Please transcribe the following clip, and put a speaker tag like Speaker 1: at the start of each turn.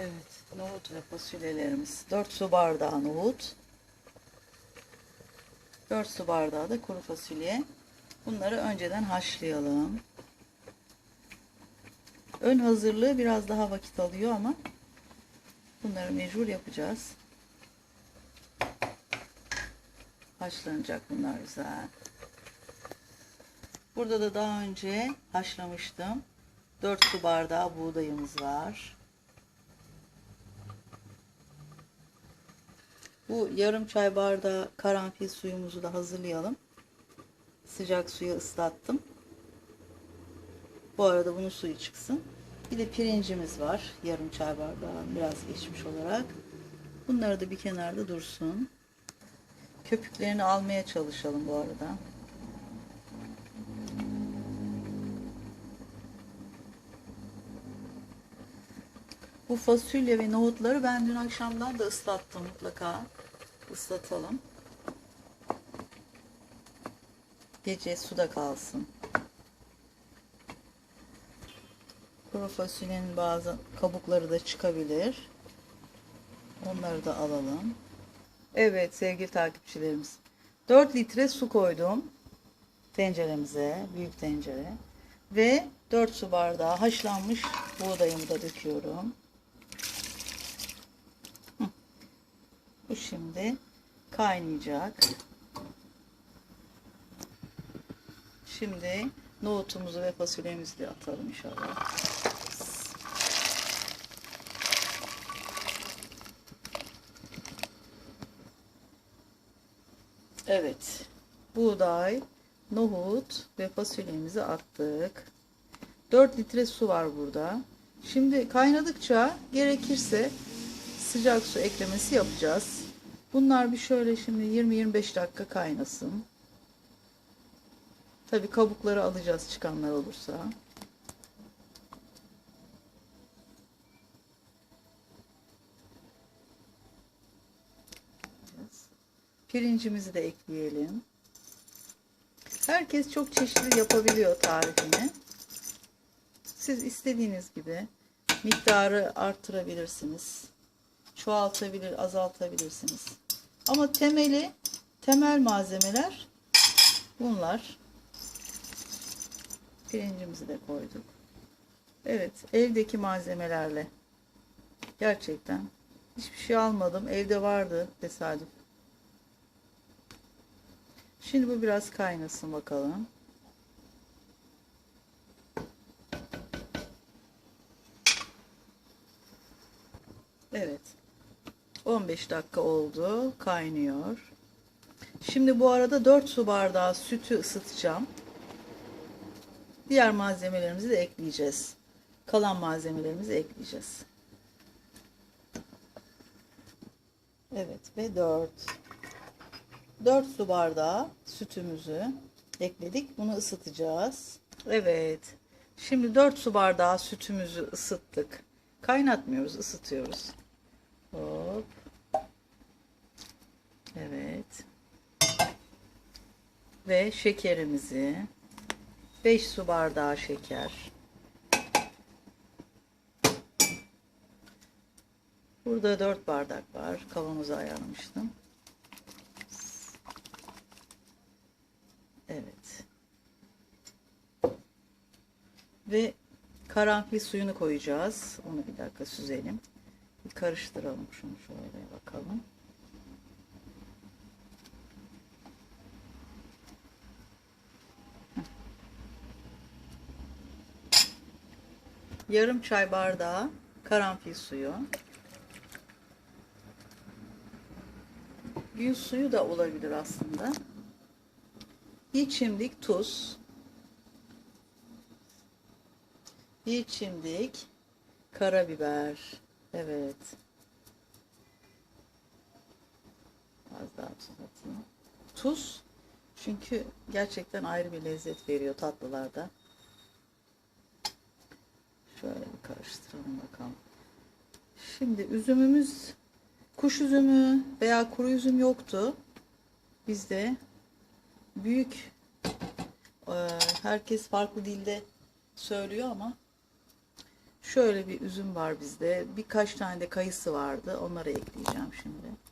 Speaker 1: Evet, nohut ve fasulyelerimiz. 4 su bardağı nohut. 4 su bardağı da kuru fasulye. Bunları önceden haşlayalım. Ön hazırlığı biraz daha vakit alıyor ama bunları mecbur yapacağız. Haşlanacak bunlar güzel. Burada da daha önce haşlamıştım. 4 su bardağı buğdayımız var. Bu yarım çay bardağı karanfil suyumuzu da hazırlayalım. Sıcak suya ıslattım. Bu arada bunun suyu çıksın. Bir de pirincimiz var. Yarım çay bardağı biraz geçmiş olarak. Bunları da bir kenarda dursun. Köpüklerini almaya çalışalım bu arada. Bu fasulye ve nohutları ben dün akşamdan da ıslattım mutlaka. Islatalım. Gece suda kalsın. Kuru fasulyenin bazı kabukları da çıkabilir. Onları da alalım. Evet sevgili takipçilerimiz. 4 litre su koydum tenceremize, büyük tencere. Ve 4 su bardağı haşlanmış buğdayımı da döküyorum. Bu şimdi kaynayacak. Şimdi nohutumuzu ve fasulyemizi de atalım inşallah. Evet. Buğday, nohut ve fasulyemizi attık. 4 litre su var burada. Şimdi kaynadıkça gerekirse sıcak su eklemesi yapacağız. Bunlar bir şöyle şimdi 20-25 dakika kaynasın. Tabi kabukları alacağız çıkanlar olursa. Pirincimizi de ekleyelim. Herkes çok çeşitli yapabiliyor tarifini. Siz istediğiniz gibi miktarı artırabilirsiniz. Çoğaltabilir, azaltabilirsiniz. Ama temeli, temel malzemeler bunlar. Pirincimizi de koyduk. Evet, evdeki malzemelerle. Gerçekten hiçbir şey almadım. Evde vardı tesadüf. Şimdi bu biraz kaynasın bakalım. Evet. 15 dakika oldu. Kaynıyor. Şimdi bu arada 4 su bardağı sütü ısıtacağım. Diğer malzemelerimizi de ekleyeceğiz. Kalan malzemelerimizi ekleyeceğiz. Evet ve 4. 4 su bardağı sütümüzü ekledik. Bunu ısıtacağız. Evet. Şimdi 4 su bardağı sütümüzü ısıttık. Kaynatmıyoruz, ısıtıyoruz. Hop. Evet. Ve şekerimizi 5 su bardağı şeker. Burada 4 bardak var. Kavanoza ayarlamıştım. Evet. Ve karanfil suyunu koyacağız. Onu bir dakika süzelim. Bir karıştıralım şunu şöyle bakalım. Yarım çay bardağı karanfil suyu. Gül suyu da olabilir aslında. Bir çimdik tuz. Bir çimdik karabiber. Evet. Az daha tuz atayım. Tuz çünkü gerçekten ayrı bir lezzet veriyor tatlılarda. Şöyle bir karıştıralım bakalım. Şimdi üzümümüz kuş üzümü veya kuru üzüm yoktu. Bizde büyük e, herkes farklı dilde söylüyor ama Şöyle bir üzüm var bizde. Birkaç tane de kayısı vardı. Onları ekleyeceğim şimdi.